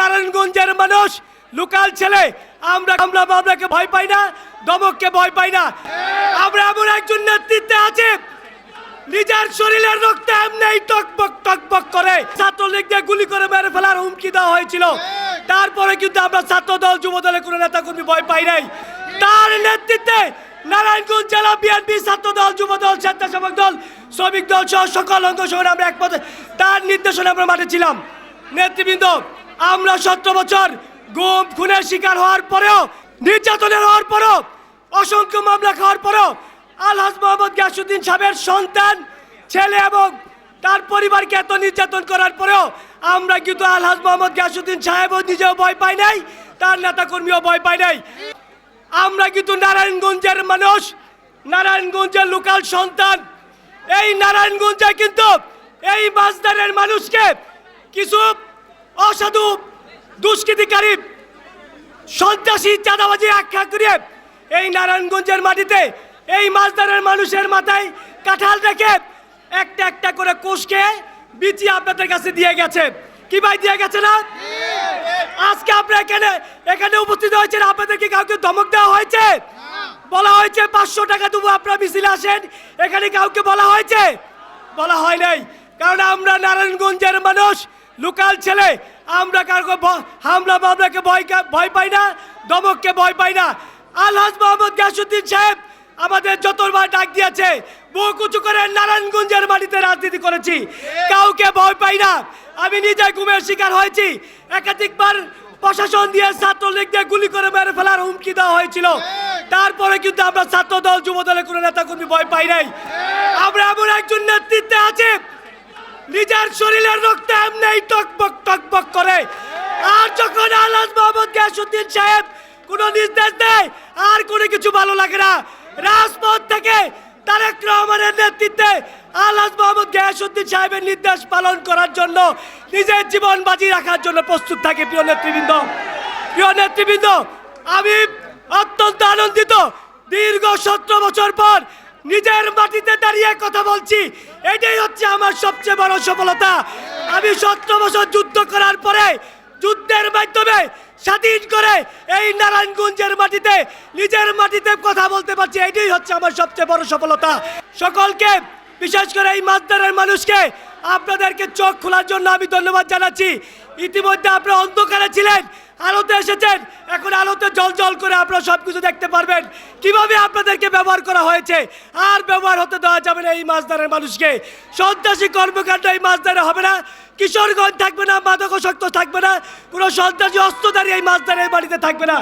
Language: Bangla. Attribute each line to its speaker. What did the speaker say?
Speaker 1: নারায়ণগঞ্জের মানুষ, লোকাল ছেলে, আমরা আমরা মামলাকে ভয় পাই না, দমককে ভয় পাই না। আমরা এমন একজন নেতৃত্বে আছি, নিজের শরীরের রক্ত এমনি টকবক টকবক করে ছাত্রলীগ দিয়ে গুলি করে মেরে ফেলার হুমকি দেওয়া হয়েছিল। তারপরে কিন্তু আমরা ছাত্র দল যুব দলের কোনো নেতা কর্মী ভয় পাই নাই। তার নেতৃত্বে নারায়ণগঞ্জ জেলা বিএনপি ছাত্র দল যুব দল স্বেচ্ছাসেবক দল, শ্রমিক দল সহ সকল অঙ্গ আমরা একমত। তার নির্দেশনে আমরা মাঠে ছিলাম। নেতৃবৃন্দ আমরা সতেরো বছর গুম, খুনের শিকার হওয়ার পরেও, নির্যাতনের হওয়ার পরেও, অসংখ্য মামলা খাওয়ার পরেও আলহাজ মোহাম্মদ গিয়াসুদ্দিন সাহেবের সন্তান, ছেলে এবং তার পরিবারকে এত নির্যাতন করার পরেও আমরা কিন্তু আলহাজ মোহাম্মদ গিয়াসুদ্দিন সাহেবও নিজেও ভয় পাই নাই, তার নেতাকর্মীও ভয় পাই নাই। আমরা কিন্তু নারায়ণগঞ্জের মানুষ, নারায়ণগঞ্জের লোকাল সন্তান। এই নারায়ণগঞ্জে কিন্তু এই বাসদারের মানুষকে কিছু অসাধু, দুষ্কৃতিকারী, সন্ত্রাসী, চাঁদাবাজি, আখ্যা করে এই নারায়ণগঞ্জের মাটিতে, এই মাছদারের মানুষের মাথায় কাঁঠাল রেখে একটা একটা করে কোষকে বিচি আপনাদের কাছে দিয়ে গেছে। কি ভাই, দিয়ে গেছে না? আজকে আপনারা এখানে এখানে উপস্থিত হয়েছেন, আপনাদেরকে কাউকে ধমক দেওয়া হয়েছে? বলা হয়েছে পাঁচশো টাকা দেবো, আপনারা মিছিলে আসেন, এখানে কাউকে বলা হয়েছে? বলা হয় নাই। কারণ আমরা নারায়ণগঞ্জের মানুষ, লোকাল ছেলে আমরা ভ- হামলা মামলাকে ভয় ভয় পাই না, দমককে ভয় পাই না। আলহাজ মোহাম্মদ গাসুদ্দিন সাহেব আমাদের যতবার ডাক দিয়েছে বুক উঁচু করে নারায়ণগঞ্জের মাটিতে রাজনীতি করেছি। কাউকে ভয় পাই না। আমি নিজে ঘুমের শিকার হয়েছি। একাধিকবার প্রশাসন দিয়ে ছাত্রলীগ দিয়ে গুলি করে মেরে ফেলার হুমকি দেওয়া হয়েছিল। তারপরে কিন্তু আমরা ছাত্র দল যুব দলের কোনো নেতা কর্মী ভয় পাই নাই। আমরা এমন একজন নেতৃত্বে আছি নিজের শরীরের রক্ত এমনি টকবক টকবক করে। আর যখন আলহাজ মোহাম্মদ গিয়াসুদ্দিন সাহেব কোনো নির্দেশ দেয়, আর কোনো কিছু ভালো লাগে না। রাজপথ থেকে তারেক রহমানের নেতৃত্বে আলহাজ মোহাম্মদ গিয়াসুদ্দিন সাহেবের নির্দেশ পালন করার জন্য, নিজের জীবন বাজি রাখার জন্য প্রস্তুত থাকে প্রিয় নেতৃবৃন্দ। প্রিয় নেতৃবৃন্দ, আমি অত্যন্ত আনন্দিত। দীর্ঘ সতেরো বছর পর নিজের মাটিতে দাঁড়িয়ে কথা বলছি, এটাই হচ্ছে আমার সবচেয়ে বড় সফলতা। আমি সতেরো বছর যুদ্ধ করার পরে, যুদ্ধের মাধ্যমে স্বাধীন করে এই নারায়ণগঞ্জের মাটিতে, নিজের মাটিতে কথা বলতে পারছি, এটাই হচ্ছে আমার সবচেয়ে বড় সফলতা। সকলকে, বিশেষ করে এই মাছদারের মানুষকে, আপনাদেরকে চোখ খোলার জন্য আমি ধন্যবাদ জানাচ্ছি। ইতিমধ্যে আপনারা অন্ধকারে ছিলেন আলোতে এসেছেন। এখন আলোতে জল জল করে আপনারা সব কিছু দেখতে পারবেন। কীভাবে আপনাদেরকে ব্যবহার করা হয়েছে? আর ব্যবহার হতে দেওয়া যাবে না এই মাছদারের মানুষকে। সন্ত্রাসী কর্মকাণ্ড এই মাছদারে হবে না। কিশোরগঞ্জ থাকবে না, মাদকাসক্ত থাকবে না। কোনো সন্ত্রাসী অস্ত্রধারী এই মাছদারের বাড়িতে থাকবে না।